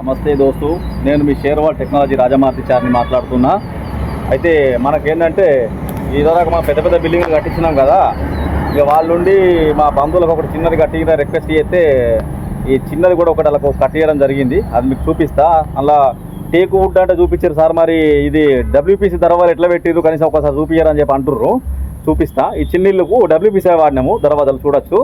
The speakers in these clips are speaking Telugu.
నమస్తే దోస్తు. నేను మీ షేర్వాల్ టెక్నాలజీ రాజమార్తి చారిని మాట్లాడుతున్నా. అయితే మనకేంటంటే ఇదివరకు మా పెద్ద పెద్ద బిల్డింగ్లు కట్టించినాం కదా. ఇక వాళ్ళుండి మా బంధువులకు ఒకటి చిన్నది కట్టిన రిక్వెస్ట్ చేస్తే ఈ చిన్నది కూడా ఒకటి అలా కట్టేయడం జరిగింది. అది మీకు చూపిస్తా. అలా టేకు వుడ్ అంటే చూపించారు సార్ మరి. ఇది డబ్ల్యూపీసీ దర్వాలు ఎట్లా పెట్టిరు కనీసం ఒకసారి చూపించారని చెప్పి అంటుర్రు. చూపిస్తా. ఈ చిన్న ఇల్లుకు డబ్ల్యూపీసీ వాడినాము. దర్వాజాలు చూడొచ్చు.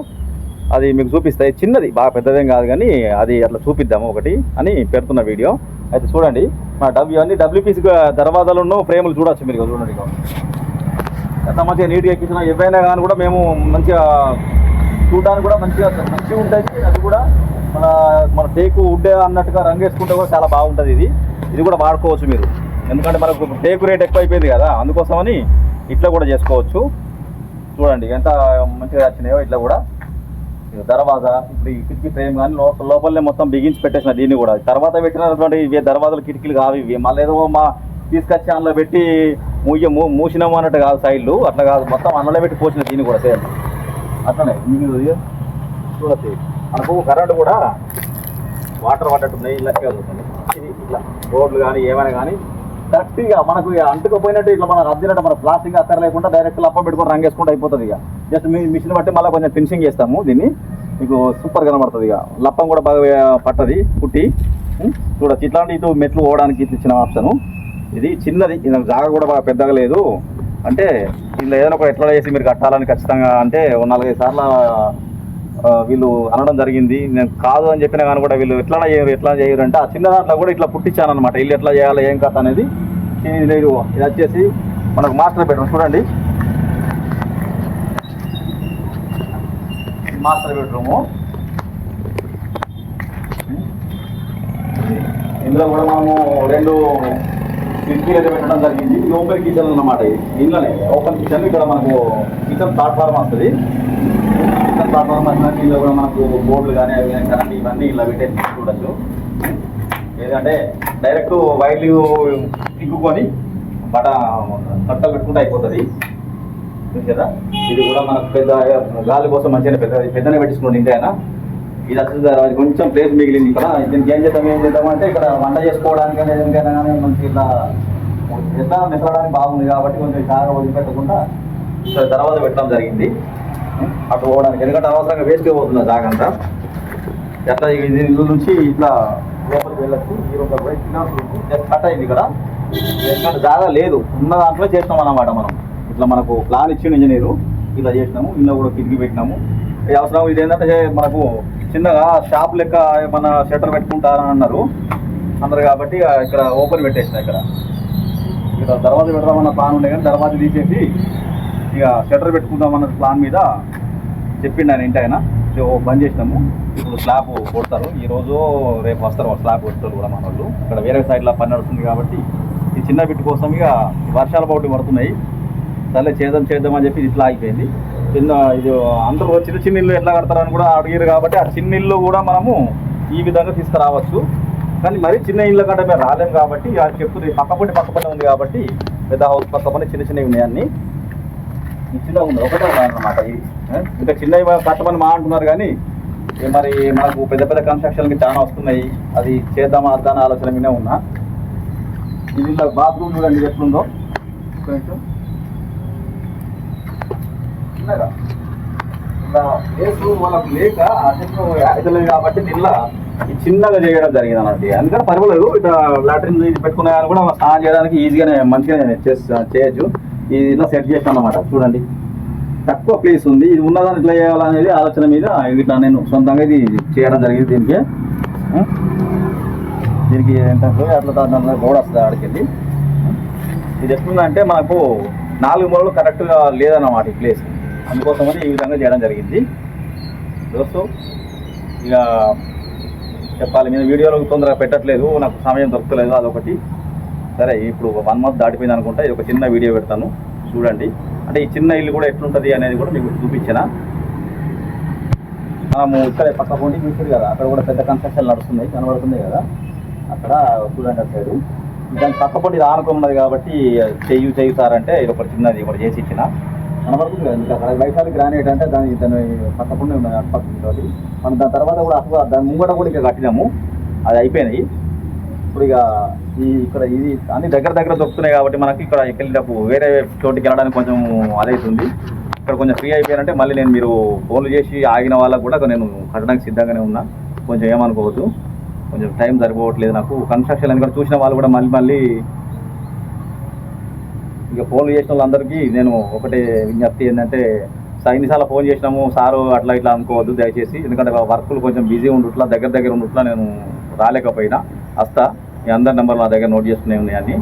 అది మీకు చూపిస్తాయి. చిన్నది బాగా పెద్దదేం కాదు కానీ అది అట్లా చూపిద్దాము ఒకటి అని పెడుతున్న వీడియో. అయితే చూడండి మా డబ్ ఇవన్నీ డబ్ల్యూపీసీ దర్వాజాలను ఫ్రేములు చూడొచ్చు మీరు చూడండి ఎంత మంచిగా నీట్గా ఎక్కించిన ఏవైనా కానీ కూడా మేము మంచిగా చూడడానికి కూడా మంచిగా మంచిగా ఉంటుంది అది కూడా మన మన టేకు ఉండే అన్నట్టుగా రంగు వేసుకుంటే కూడా చాలా బాగుంటుంది ఇది. ఇది కూడా వాడుకోవచ్చు మీరు. ఎందుకంటే మనకు టేకు రేట్ ఎక్కువ అయిపోయింది కదా అందుకోసమని ఇట్లా కూడా చేసుకోవచ్చు. చూడండి ఎంత మంచిగా వచ్చినాయో ఇట్లా కూడా. దర్వాజా ఇప్పుడు ఈ కిటికీ ఫ్రేమ్ కానీ లోపల లోపలనే మొత్తం బిగించి పెట్టేసిన దీన్ని కూడా. తర్వాత పెట్టినటువంటి ఇవి దర్వాజాలు కిటికీలు కావు ఇవి. మళ్ళీ ఏదో మా తీసుకొచ్చి అందులో పెట్టి మూయ మూ మూసినాము అన్నట్టు కాదు సైడ్లు. అట్లా కాదు. మొత్తం అందులో పెట్టి పోసిన దీన్ని కూడా సేమ్. అట్లనే. ఇది ఇది చూడచ్చు. మనకు కరెంట్ కూడా వాటర్ పడ్డట్టున్నాయి ఇలా చదువుతుంది ఇది ఇట్లా రోడ్లు కానీ ఏమైనా కానీ కరెక్ట్గా మనకు ఇక అంటుకుపోయినట్టు ఇట్లా మనం అద్దినట్టు మన ప్లాస్టిక్ అత్తర లేకుండా డైరెక్ట్ లప్ప పెట్టుకొని రంగేసుకుంటూ అయిపోతుంది ఇక. జస్ట్ మీ మిషన్ బట్టి మళ్ళీ కొంచెం ఫినిషింగ్ చేస్తాము దీన్ని. మీకు సూపర్ కనబడుతుంది ఇక. లప్పం కూడా బాగా పట్టది పుట్టి చూడచ్చు చూడొచ్చు. ఇట్లాంటి ఇటు మెట్లు పోవడానికి ఇచ్చిన ఆప్షను. ఇది చిన్నది ఇది జాగా కూడా బాగా పెద్దగా లేదు. అంటే ఇందులో ఏదైనా ఒక ఎట్లా చేసి మీరు కట్టాలని ఖచ్చితంగా అంటే నాలుగైదు సార్లు వీళ్ళు అనడం జరిగింది. నేను కాదు అని చెప్పినా కానీ కూడా వీళ్ళు ఎట్లా చేయరు ఎట్లా చేయరు అంటే ఆ చిన్న దాంట్లో కూడా ఇట్లా పుట్టించాను అనమాట ఇల్లు ఎట్లా చేయాలి ఏం కథ అనేది. లేదు. ఇది వచ్చేసి మనకు మాస్టర్ బెడ్రూమ్ చూడండి. Master bedroom. ఇందులో కూడా మనము రెండు కిటికీలు అయితే పెట్టడం జరిగింది. ఇది ఓపెన్ కిచెన్ అన్నమాట ఇందులోనే ఓపెన్ కిచెన్ ఇక్కడ మనకు కిచెన్ ప్లాట్ఫామ్ వస్తుంది. కిచెన్ ప్లాట్ఫామ్ వచ్చినాక ఇందులో కూడా మనకు బోర్డులు కానీ అవి కానీ కరెంట్ ఇవన్నీ ఇలా పెట్టేసి చూడొచ్చు ఏదంటే డైరెక్ట్ వైర్లు తిక్కుకొని బట కట్టలు పెట్టుకుంటే అయిపోతుంది. కదా? ఇది కూడా మనకు పెద్ద గాలి కోసం మంచిగా పెద్ద పెద్దనే పెట్టించుకోండి ఇంకైనా ఇది వచ్చేసి అది కొంచెం ప్లేస్ మిగిలింది. ఇక్కడ దీనికి ఏం చేద్దాం ఏం చేద్దాం అంటే ఇక్కడ వంట చేసుకోవడానికి కానీ కానీ మనకి ఇట్లా ఎట్లా మెసరడానికి బాగుంది కాబట్టి కొంచెం జాగా వదిలిపెట్టకుండా తర్వాత పెట్టడం జరిగింది. అటు పోవడానికి ఎందుకంటే అవసరంగా వేస్ట్ పోతుంది ఆ జాగా ఎట్లా ఇది ఇల్లు నుంచి ఇట్లా లోపలికి వెళ్ళచ్చు. ఈ రూపంలో కూడా చిన్న జస్ట్ కట్ అయింది ఇక్కడ. ఎందుకంటే జాగా లేదు. ఉన్న దాంట్లో చేస్తాం అన్నమాట మనం. ఇట్లా మనకు ప్లాన్ ఇచ్చిన ఇంజనీరు ఇలా చేసినాము ఇంట్లో కూడా కిటికీ పెట్టినాము. ఈ అవసరం ఇది ఏంటంటే మనకు చిన్నగా షాప్ లెక్క మన షట్టర్ పెట్టుకుంటారని అన్నారు. అన్నారు కాబట్టి ఇక ఇక్కడ ఓపెన్ పెట్టేసిన ఇక్కడ. ఇక్కడ దర్వాజ పెడదామన్న ప్లాన్ ఉండే కానీ దర్వాజ తీసేసి ఇక షట్టర్ పెట్టుకుందామన్న ప్లాన్ మీద చెప్పిండు ఆయన ఇంటి ఆయన. బంద్ చేసినాము. ఇప్పుడు స్లాబ్ కొడతారు. ఈరోజు రేపు వస్తారు స్లాబ్ కొడతారు కూడా మన వాళ్ళు ఇక్కడ వేరే సైడ్లో పని నడుస్తుంది కాబట్టి ఈ చిన్న బిట్టు కోసం ఇక వర్షాలు పౌటి పడుతున్నాయి. సరే చేద్దాం చేద్దాం అని చెప్పి ఇట్లా అయిపోయింది. చిన్న ఇది అందరూ చిన్న చిన్న ఇల్లు ఎట్లా కడతారని కూడా అడిగారు కాబట్టి ఆ చిన్న ఇల్లు కూడా మనము ఈ విధంగా తీసుకురావచ్చు. కానీ మరి చిన్న ఇల్లు కంటే మేము రాలేం కాబట్టి అది చెప్తుంది పక్కపొంటి పక్కపొంటి ఉంది కాబట్టి పెద్ద హౌస్ పక్కపొంటి చిన్న చిన్నవి ఉన్నాయి అన్నీ. చిన్నగా ఉంది ఒకటే ఉన్నాయన్నమాట ఇది ఇంకా చిన్నవి కట్టమని మా అంటున్నారు కానీ మరి మనకు పెద్ద పెద్ద కన్స్ట్రక్షన్కి చాలా వస్తున్నాయి. అది చేద్దామా అద్దా ఆలోచన మీద ఉన్నా. ఇది ఇలా బాత్రూమ్ చూడండి ఎట్లుందో. కొంచెం చిన్నగా ప్లేస్ వాళ్ళకు లేక అసలు అవుతలేదు కాబట్టి నిన్న చిన్నగా చేయడం జరిగింది అన్నది అందుకని పర్వాలేదు ఇట్లా లాట్రిన్ ఇది కానీ కూడా స్నానం చేయడానికి ఈజీగానే మంచిగానే చేయొచ్చు. ఇది ఇలా సెట్ చేస్తాను అన్నమాట చూడండి. తక్కువ ప్లేస్ ఉంది. ఇది ఉన్నదాన్ని ఇట్లా చేయాలనేది ఆలోచన మీద ఇట్లా నేను సొంతంగా ఇది చేయడం జరిగింది దీనికి. దీనికి ఏంటంటే అట్లా గోడ వస్తుంది ఆడికి ఇది ఎట్లుందంటే మనకు నాలుగు మూలలు కరెక్ట్గా లేదన్నమాట ఈ ప్లేస్. అందుకోసమని ఈ విధంగా చేయడం జరిగింది. దోస్తు ఇక చెప్పాలి నేను వీడియోలో తొందరగా పెట్టట్లేదు నాకు సమయం దొరకలేదు అదొకటి. సరే ఇప్పుడు వన్ మంత్ దాటిపోయింది అనుకుంటా ఇది ఒక చిన్న వీడియో పెడతాను చూడండి. అంటే ఈ చిన్న ఇల్లు కూడా ఎట్లుంటుంది అనేది కూడా మీకు చూపించిన. మనము ఇక్కడ పక్క పొండి చూసాడు కదా అక్కడ కూడా పెద్ద కన్స్ట్రక్షన్ నడుస్తుంది కనబడుతుంది కదా. అక్కడ చూడండి అటు దాని పక్క పొండి ఆనుకున్నది కాబట్టి చెయ్యి చేయుతారంటే సార్ అంటే ఇది ఒక చిన్నది ఒకటి చేసి ఇచ్చిన. కనబడుతుంది కదా. ఇంకా అక్కడ వైశాలి గ్రానైట్ అంటే దాని దాని పక్కకుండా ఉన్నది అటు మనం దాని తర్వాత కూడా అసలు దాని ముంగట కూడా ఇంకా కట్టినాము. అది అయిపోయినాయి. ఇప్పుడు ఇక ఈ ఇక్కడ ఇది అన్ని దగ్గర దగ్గర దొరుకుతున్నాయి కాబట్టి మనకి ఇక్కడ వెళ్ళేటప్పుడు వేరే చోటికి వెళ్ళడానికి కొంచెం అదవుతుంది ఇక్కడ కొంచెం ఫ్రీ అయిపోయారంటే మళ్ళీ నేను మీరు ఫోన్లు చేసి ఆగిన వాళ్ళకు కూడా నేను కట్టడానికి సిద్ధంగానే ఉన్నా. కొంచెం ఏమనుకోవద్దు. కొంచెం టైం సరిపోవట్లేదు నాకు. కన్స్ట్రక్షన్ ఎందుకంటే చూసిన వాళ్ళు కూడా మళ్ళీ మళ్ళీ ఇక ఫోన్లు చేసిన వాళ్ళందరికీ నేను ఒకటే విజ్ఞప్తి ఏంటంటే సార్ ఫోన్ చేసినాము సారు అట్లా ఇట్లా అనుకోవద్దు దయచేసి. ఎందుకంటే వర్క్లు కొంచెం బిజీ ఉండుట్లా దగ్గర దగ్గర ఉండుట్లా నేను రాలేకపోయినా. వస్తా మీ అందరి నెంబర్లు నా దగ్గర నోట్ చేసుకునే ఉన్నాయని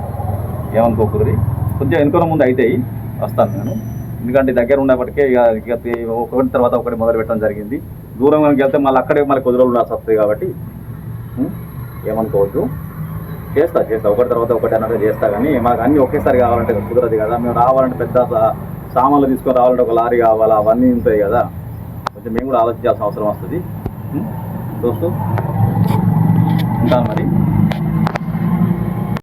ఏమనుకోకూడదు కొంచెం ఎన్నుకున్న ముందు అవుతాయి వస్తాను నేను. ఎందుకంటే దగ్గర ఉన్నప్పటికే ఇక ఇక ఒకటి తర్వాత ఒకటి మొదలు పెట్టడం జరిగింది. దూరంగా వెళ్తే మళ్ళీ అక్కడే మళ్ళీ కొద్ది రోజులు ఉండాల్సి వస్తుంది కాబట్టి ఏమనుకోవద్దు. చేస్తా చేస్తా. ఒకటి తర్వాత ఒకటి అన్నట్టు చేస్తా. కానీ మాకు అన్ని ఒకేసారి కావాలంటే కుదరదు కదా. మేము రావాలంటే పెద్ద సామాన్లు తీసుకొని రావాలంటే ఒక లారీ కావాలా? అవన్నీ ఉంటాయి కదా. కొంచెం మేము కూడా ఆలోచించాల్సిన అవసరం వస్తుంది. దోస్తు? ఉంటాను మరి.